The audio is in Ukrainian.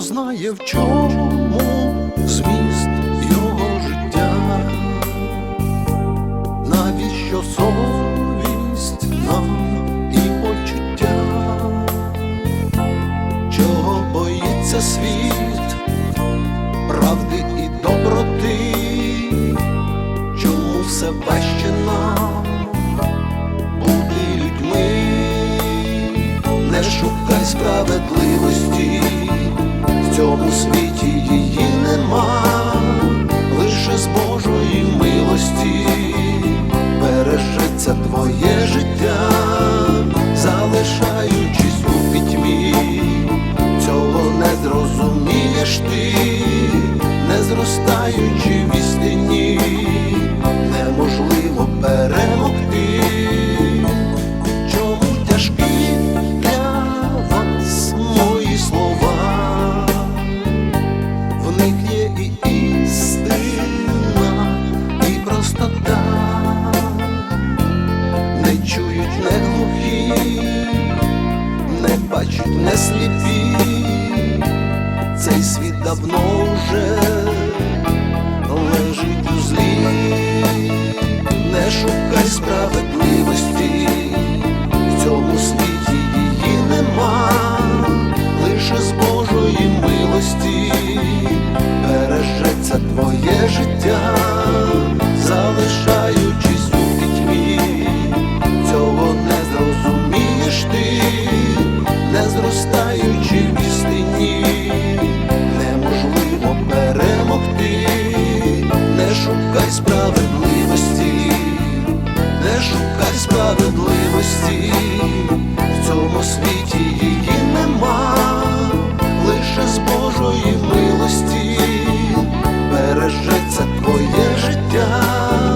знає в чому зміст його життя, навіщо совість нам і почуття, чого боїться світ, правди і доброти, чому все важче нам бути людьми, не шукай справедливості, цьому світі її нема, лише з Божої милості бережеться твоє життя, залишаючись у пітьмі, цього не зрозумієш ти, не зростаючи в істині, неможливо перемогти. Чують, не глухі, не бачать, не сліпі, цей світ давно вже лежить у злі, не шукай справедливості, в цьому світі її нема, лише з Божої милості бережеться твоє життя, залишаючись зростаючи в істині, неможливо перемогти, не шукай справедливості, не шукай справедливості, в цьому світі її нема, лише з Божої милості. Бережеться твоє життя.